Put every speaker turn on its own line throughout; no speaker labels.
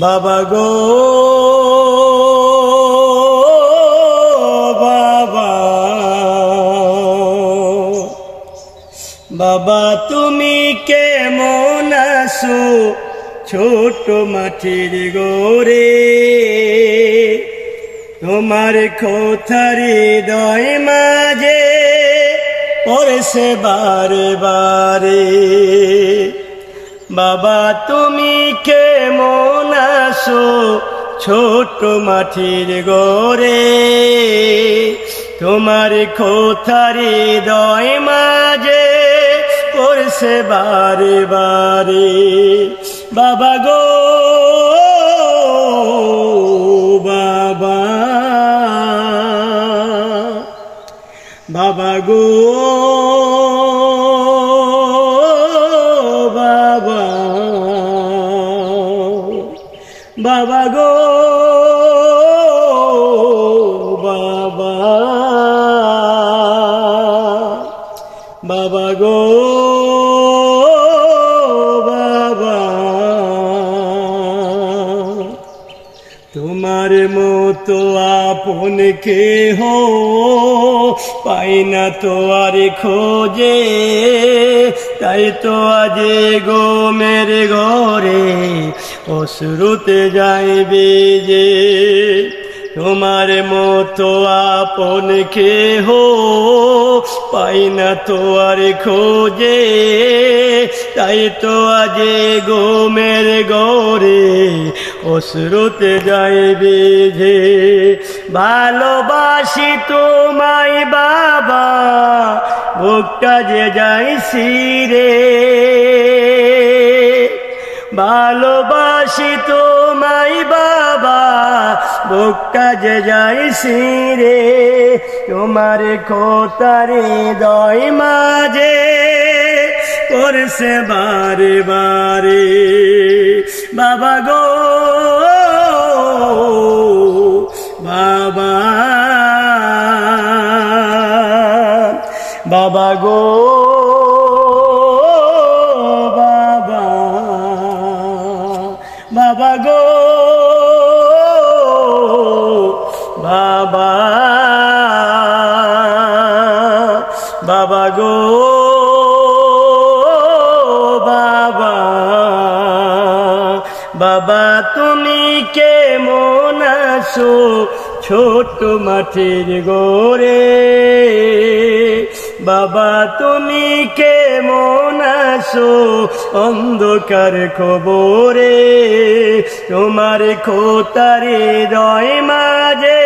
বাবা গো, বাবা। বাবা, তুমি কেমন আছো? ছোট মাটির গোরে তোমার কোথারি দয় মাঝে পড়ছে বারে বারে বাবা, তুমি কেমন আছো ছোট মাটির গরে তোমার কোথারি দয় মাঝে পড়ছে বারে বারে বাবা গো, বাবা। বাবা গো। বাবা গো, বাবা বাবা গো, বাবা। তোমার মতো আপন কে হো পাই না তো আর খোঁজে, তাই তো আজে গো মেরে ঘরে অশ্রুতে যাইবে যে, তোমার মতো আপন কে হো পাই না তো আর খোঁজে। তাই তো আজে গো মেরে গরে অশ্রুতে যাইবে যে, ভালোবাসি তোমায় বাবা বুকটা যে যাইছি রে। ভালোবাসি তোমায় বাবা বুকটা যে যাইছি রে তোমার কোতারে দয় মাঝে করছে বারে বারে। বাবা গো, বাবা বাবা গো। গো বাবা বাবা গো বাবা বাবা তুমি কেমন আছো ছোট মাঠের গোরে বাবা, তুমি কেমন মনাসো অন্ধকার খবরে, তোমার খোতারে রয় মাঝে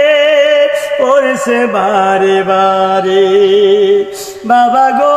পড়ছে বারে বারে। বাবা গো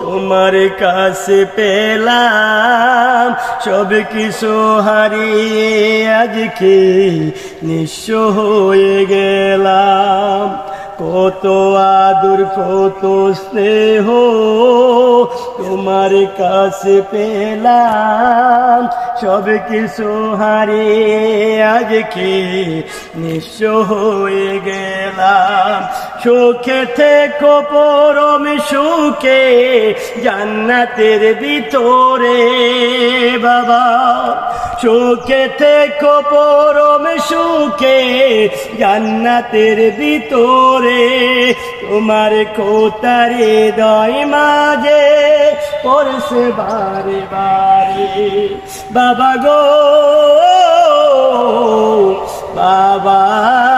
তোমার কাছে পেলাম সব কিছু হারিয়ে আজকে নিঃস্ব হয়ে গেলাম। কত আদর, কত স্নেহ তোমার কাছে পেলাম। সব কিছু হারিয়ে আজকে নিঃস্ব হয়ে গেলাম। সুখে থেকো পরম সুখে, জান্নাতের ভিতরে বাবা। সুখে থেকো পরম সুখে, জান্নাতের ভিতরে, তোমার কোতারে দয় মাঝে পড়ছে বারে বারে। বাবা গো, বাবা।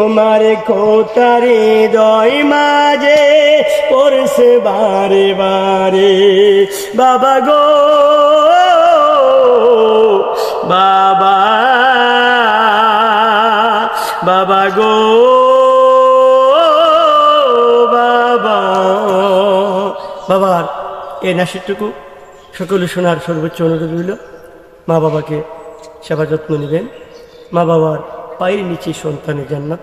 তোমার খোতারে দয় মাঝে পড়ছে বারে বারে। বাবা গো, বাবা বাবা গো, বাবা। বাবার এই নাসিরটুকু সকলে শোনার সর্বোচ্চ অনুরোধ রইল। মা বাবাকে সেবা যত্ন নেবেন। মা বাবার পায়ের নিচে সন্তানের জান্নাত।